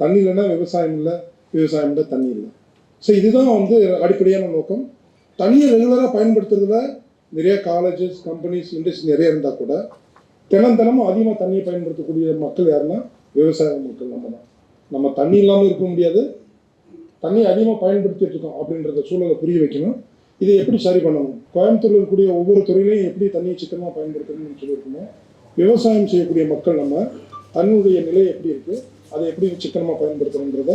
தண்ணி இல்லைன்னா விவசாயம் இல்லை விவசாயம் இல்லை தண்ணி இல்லை. ஸோ இதுதான் வந்து அடிப்படையான நோக்கம். தண்ணியை ரெகுலராக பயன்படுத்துறதுல நிறைய காலேஜஸ் கம்பெனிஸ் இண்டஸ்ட்ரி நிறைய இருந்தால் கூட தினம் தினமும் அதிகமாக தண்ணியை பயன்படுத்தக்கூடிய மக்கள் யாருன்னா விவசாய மக்கள் நம்ம தான். நம்ம தண்ணி இல்லாமல் இருக்க முடியாது. தண்ணி அதிகமாக பயன்படுத்திட்டு இருக்கோம் அப்படின்றத சூழலை புரிய வைக்கணும். இதை எப்படி சரி பண்ணணும்? கோயம்புத்தூரில் இருக்கக்கூடிய ஒவ்வொரு துறையிலையும் எப்படி தண்ணியை சிக்கனமாக பயன்படுத்தணும்னு சொல்லியிருக்கோமோ விவசாயம் செய்யக்கூடிய மக்கள் நம்ம தன்னுடைய நிலை எப்படி இருக்குது அதை எப்படி சிக்கனமாக பயன்படுத்தணுன்றத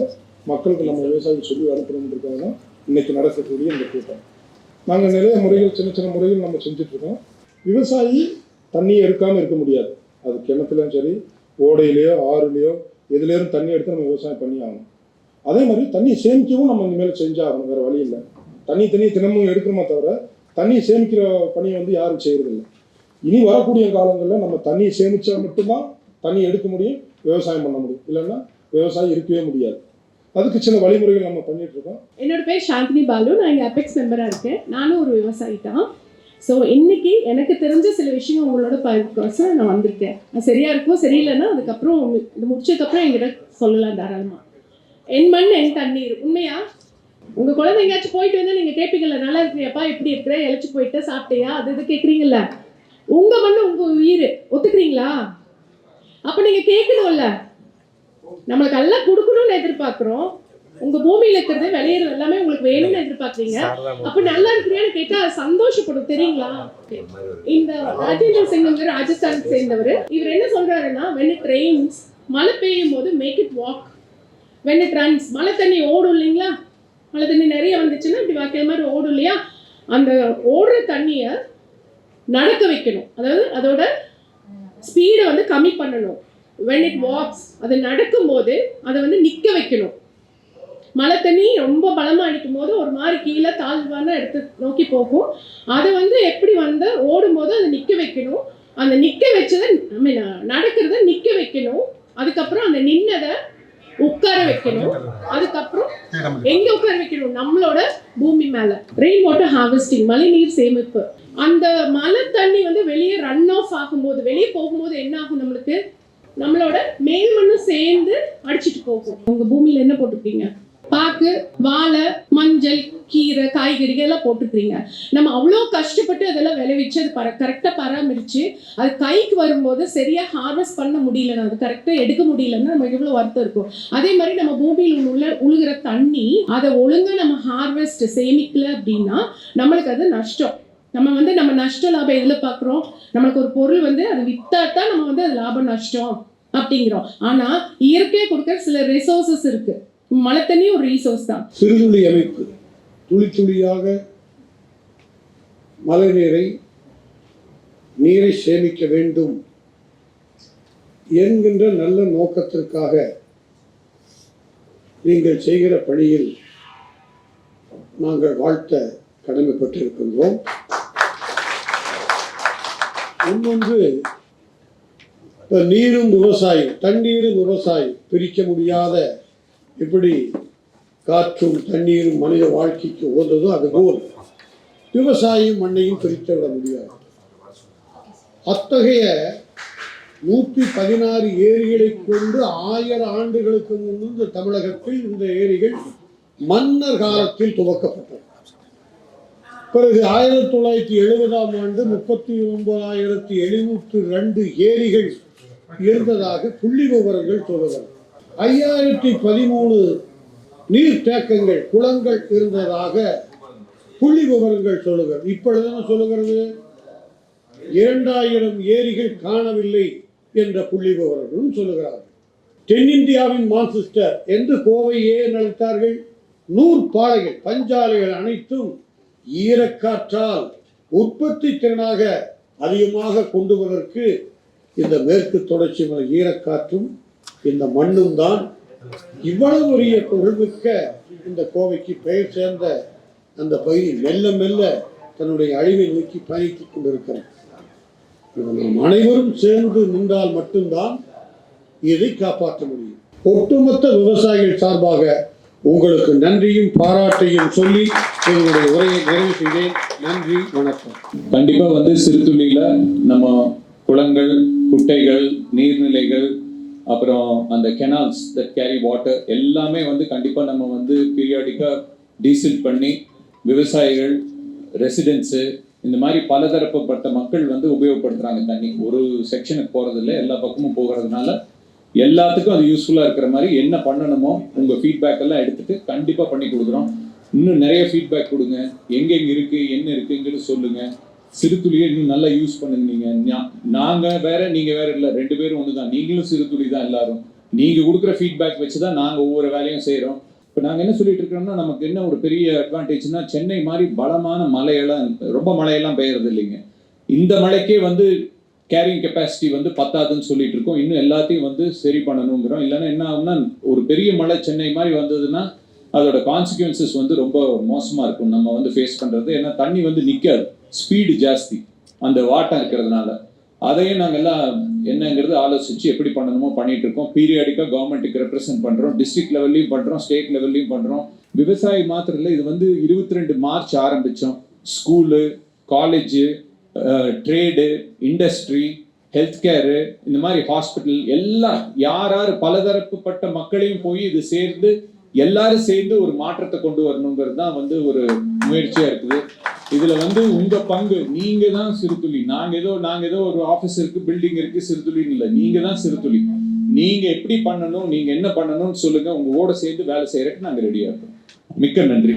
மக்களுக்கு நம்ம விவசாயம் சொல்லி அனுப்பணுன்றதுக்காக தான் இன்னைக்கு நடக்கக்கூடிய இந்த கூட்டம். நாங்கள் நிறைய முறைகள் சின்ன சின்ன முறைகள் நம்ம செஞ்சிட்ருக்கோம். விவசாயி தண்ணியை எடுக்காமல் இருக்க முடியாது. அது கிணத்துலையும் சரி ஓடையிலையோ ஆறுலையோ எதுலேயும் தண்ணி எடுத்து நம்ம விவசாயம் பண்ணி ஆகணும். அதே மாதிரி தண்ணியை சேமிக்கவும் நம்ம இனிமேல் செஞ்சாகணும் வேறு வழி இல்லை. தண்ணி தண்ணி தினமும் எடுக்கிறோமே தவிர தண்ணியை சேமிக்கிற பணியை வந்து யாரும் செய்யறதில்லை. இனி வரக்கூடிய காலங்களில் நம்ம தண்ணியை சேமித்தா மட்டும்தான் தண்ணி எடுக்க முடியும். விவசாயம் பண்ண முடியும். இல்லைன்னா விவசாயம் இருக்கவே முடியாது. அதுக்கு சில வழிமுறைகள் நம்ம பண்ணிட்டு இருக்கோம் என்னோட பேர் சாந்தினி பாலு. நான் இங்கே அபெக்ஸ் மெம்பராக இருக்கேன். நானும் ஒரு விவசாயி தான். ஸோ இன்னைக்கு எனக்கு தெரிஞ்ச சில விஷயம் உங்களோட பகிர்ந்து நான் வந்திருக்கேன். அது சரியா இருக்கும் சரியில்லைன்னா அதுக்கப்புறம் இது முடிச்சதுக்கப்புறம் எங்கிட்ட சொல்லலாம் தாராளமாக என் மண் என் தண்ணீர். உண்மையா? உங்கள் குழந்தை எங்கேயாச்சும் போயிட்டு வந்து நீங்கள் கேட்பீங்கல்ல நல்லா இருக்கிறியாப்பா? எப்படி இருக்கிற? இழைச்சி போயிட்டு சாப்பிட்டியா? அது இது கேட்குறீங்கல்ல உங்கள் மண் உங்கள் உயிர். ஒத்துக்கிறீங்களா? அப்போ நீங்கள் கேட்கணும்ல நம்மளுக்கு எல்லாம் கொடுக்கணும்னு எதிர்பார்க்குறோம். உங்க பூமியில இருக்கிறது விளையிறது எல்லாமே உங்களுக்கு வேணும்னு எதிர்பார்க்குறீங்க. அப்ப நல்லா இருக்கிறியான்னு கேட்டா சந்தோஷப்படும் தெரியுங்களா? இந்த ராஜேந்திர சிங்கம் ராஜஸ்தான் சேர்ந்தவர் இவர் என்ன சொல்றாருன்னா when it rains மழை பெய்யும் போது make it walk when it runs மழை தண்ணி ஓடும் இல்லைங்களா? மழை தண்ணி நிறைய வந்துச்சுன்னா இப்படி வாக்கிய மாதிரி ஓடும் இல்லையா? அந்த ஓடுற தண்ணியை நடக்க வைக்கணும். அதாவது அதோட ஸ்பீடை வந்து கம்மி பண்ணணும். வென் இட் வாக்ஸ் அது நடக்கும்போது அதை வந்து நிற்க வைக்கணும். மழை தண்ணி ரொம்ப பலமாக அடிக்கும் போது ஒரு மாதிரி கீழே தாழ்வான எடுத்து நோக்கி போகும். அதை வந்து எப்படி வந்து ஓடும்போது அதை நிற்க வைக்கணும். அந்த நிற்க வச்சதை ஐ மீன் நடக்கிறத நிற்க வைக்கணும். அதுக்கப்புறம் அந்த நின்னதை உட்கார வைக்கணும். அதுக்கப்புறம் எங்க உட்கார வைக்கணும்? நம்மளோட பூமி மேல. ரெயின் வாட்டர் ஹார்வெஸ்டிங் மழைநீர் சேமிப்பு. அந்த மழை தண்ணி வந்து வெளியே ரன் ஆஃப் ஆகும்போது வெளியே போகும்போது என்ன ஆகும் நம்மளுக்கு? நம்மளோட மேல் மண்ணு சேர்ந்து அடிச்சிட்டு போகும். உங்க பூமியில என்ன போட்டிருக்கீங்க? பாக்கு வாழை மஞ்சள் கீரை காய்கறிகள் எல்லாம் போட்டுக்கிறீங்க. நம்ம அவ்வளோ கஷ்டப்பட்டு அதெல்லாம் விளைவிச்சு அது பர கரெக்டாக பராமரித்து அது கைக்கு வரும்போது சரியாக ஹார்வெஸ்ட் பண்ண முடியலன்னா அது கரெக்டாக எடுக்க முடியலன்னா நம்ம எவ்வளோ வருத்தம் இருக்கும். அதே மாதிரி நம்ம பூமியில் உள்ள உழுகிற தண்ணி அதை ஒழுங்காக நம்ம ஹார்வெஸ்ட் சேமிக்கல அப்படின்னா நம்மளுக்கு அது நஷ்டம். நம்ம வந்து நம்ம நஷ்ட லாபம் எதில் பார்க்குறோம் நம்மளுக்கு ஒரு பொருள் வந்து அது வித்தா தான் நம்ம வந்து அது லாபம் நஷ்டம் அப்படிங்கிறோம். ஆனால் இயற்கையை கொடுக்குற சில ரிசோர்சஸ் இருக்குது மழை தண்ணி ஒரு ரீசோர்ஸ் தான். சிறுதுளி அமைப்பு. துளி துளியாக மழை நீரை நீரை சேமிக்க வேண்டும் என்கின்ற நல்ல நோக்கத்திற்காக நீங்கள் செய்கிற பணியில் நாங்கள் வாழ்த்த கடமைப்பட்டிருக்கின்றோம். இன்னொன்று இப்போ நீரும் விவசாயம் தண்ணீரும் விவசாயம் பிரிக்க முடியாத எப்படி காற்றும் தண்ணீரும் மனித வாழ்க்கைக்கு உகந்ததோ அதுபோல் விவசாயம் மண்ணையும் பிரித்து விட முடியாது. அத்தகைய நூற்றி பதினாறு ஏரிகளை கொண்டு ஆயிரம் ஆண்டுகளுக்கு முன்பு இந்த தமிழகத்தில் இந்த ஏரிகள் மன்னர் காலத்தில் துவக்கப்பட்டது பிறகு ஆயிரத்தி தொள்ளாயிரத்தி எழுபதாம் ஆண்டு முப்பத்தி ஒன்பதாயிரத்தி எழுநூற்று ரெண்டு ஏரிகள் இருந்ததாக புள்ளி விவரங்கள் சொல்லுகிறது. ஐயாயிரத்தி பதிமூணு நீர்த்தேக்கங்கள் குளங்கள் இருந்ததாக புள்ளி விவரங்கள் சொல்லுகிறது. இப்பொழுதுன்னு சொல்லுகிறது? இரண்டாயிரம் ஏரிகள் காணவில்லை என்ற புள்ளி விவரங்களும் சொல்லுகிறார்கள். தென்னிந்தியாவின் மான்செஸ்டர் என்று கோவையே நடித்தார்கள் நூற்பாலைகள் பஞ்சாலைகள் அனைத்தும் ஈரக்காற்றால் உற்பத்தி திறனாக அதிகமாக கொண்டு வருவதற்கு இந்த மேற்கு தொடர்ச்சி மலை ஈரக்காற்றும் இந்த மண்ணும் தான் இவ்வளவு பெரிய பொருள்மிக்க இந்த கோவைக்கு பெயர் சேர்ந்த அந்த பகுதி மெல்ல மெல்ல தன்னுடைய அழிவை நோக்கி பயணித்துக் கொண்டிருக்கிறது. நாம் அனைவரும் சேர்ந்து நின்றால் மட்டும்தான் இதை காப்பாற்ற முடியும். ஒட்டுமொத்த விவசாயிகள் சார்பாக உங்களுக்கு நன்றியும் பாராட்டையும் சொல்லி எங்களுடைய உரையை நிறைவு செய்தேன். நன்றி வணக்கம். கண்டிப்பா வந்து சிறுதுளியில நம்ம குளங்கள் குட்டைகள் நீர்நிலைகள் அப்புறம் அந்த கெனால்ஸ் தட் கேரி வாட்டர் எல்லாமே வந்து கண்டிப்பாக நம்ம வந்து பீரியாடிக்காக டீசில் பண்ணி விவசாயிகள் ரெசிடென்ஸு இந்த மாதிரி பலதரப்பட்ட மக்கள் வந்து உபயோகப்படுத்துகிறாங்க தண்ணி. ஒரு செக்ஷனுக்கு போகிறதில்ல எல்லா பக்கமும் போகிறதுனால எல்லாத்துக்கும் அது யூஸ்ஃபுல்லாக இருக்கிற மாதிரி என்ன பண்ணணுமோ உங்கள் ஃபீட்பேக் எல்லாம் எடுத்துகிட்டு கண்டிப்பாக பண்ணி கொடுக்குறோம். இன்னும் நிறைய ஃபீட்பேக் கொடுங்க. எங்கெங்கே இருக்குது என்ன இருக்குங்கிறது சொல்லுங்கள் சிறுத்துளியை இன்னும் நல்லா யூஸ் பண்ணுங்க நீங்கள் நாங்கள் வேற நீங்கள் வேற இல்லை. ரெண்டு பேரும் ஒன்று தான் நீங்களும் சிறுத்துளி தான் எல்லாரும். நீங்கள் கொடுக்குற ஃபீட்பேக் வச்சு தான் நாங்கள் ஒவ்வொரு வேலையும் செய்கிறோம் இப்போ நாங்கள் என்ன சொல்லிட்டு இருக்கிறோம்னா நமக்கு என்ன ஒரு பெரிய அட்வான்டேஜ்னா சென்னை மாதிரி பலமான மலையெல்லாம் ரொம்ப மழையெல்லாம் பெய்யறது இல்லைங்க. இந்த மழைக்கே வந்து கேரிங் கெப்பாசிட்டி வந்து பத்தாதுன்னு சொல்லிட்டு இருக்கோம். இன்னும் எல்லாத்தையும் வந்து சரி பண்ணணுங்கிறோம். இல்லைன்னா என்ன ஆகும்னா ஒரு பெரிய மழை சென்னை மாதிரி வந்ததுன்னா அதோட கான்சிக்வன்சஸ் வந்து ரொம்ப மோசமாக இருக்கும். நம்ம வந்து ஃபேஸ் பண்ணுறது ஏன்னா தண்ணி வந்து நிற்காது ஸ்பீடு ஜாஸ்தி. அந்த வாட்டம் இருக்கிறதுனால. அதையும் நாங்கள் எல்லாம் என்னங்கிறது ஆலோசிச்சு எப்படி பண்ணணுமோ பண்ணிட்டு இருக்கோம் பீரியாடிக்காக கவர்மெண்ட்டுக்கு ரெப்ரசென்ட் பண்ணுறோம் டிஸ்ட்ரிக்ட் லெவல்லையும் பண்ணுறோம் ஸ்டேட் லெவல்லையும் பண்ணுறோம் விவசாயி மாத்திரம் இல்லை இது வந்து இருபத்தி ரெண்டு மார்ச் ஆரம்பித்தோம் school college trade industry health care இந்த மாதிரி ஹாஸ்பிட்டல் எல்லாம் யார் யார் பலதரப்புப்பட்ட மக்களையும் போய் இது சேர்ந்து எல்லாரும் சேர்ந்து ஒரு மாற்றத்தை கொண்டு வரணுங்கிறது தான் வந்து ஒரு முயற்சியாக இருக்குது. இதுல வந்து உங்க பங்கு. நீங்க தான் சிறுதுளி. நாங்க ஏதோ நாங்க ஏதோ ஒரு ஆபீஸ் இருக்கு பில்டிங் இருக்கு சிறுதுளின்னு இல்லை. நீங்க தான் சிறுதுளி. நீங்க எப்படி பண்ணணும் நீங்க என்ன பண்ணணும்னு சொல்லுங்க. உங்க ஓட சேர்ந்து வேலை செய்யறதுக்கு நாங்க ரெடியா இருக்கோம். மிக்க நன்றி.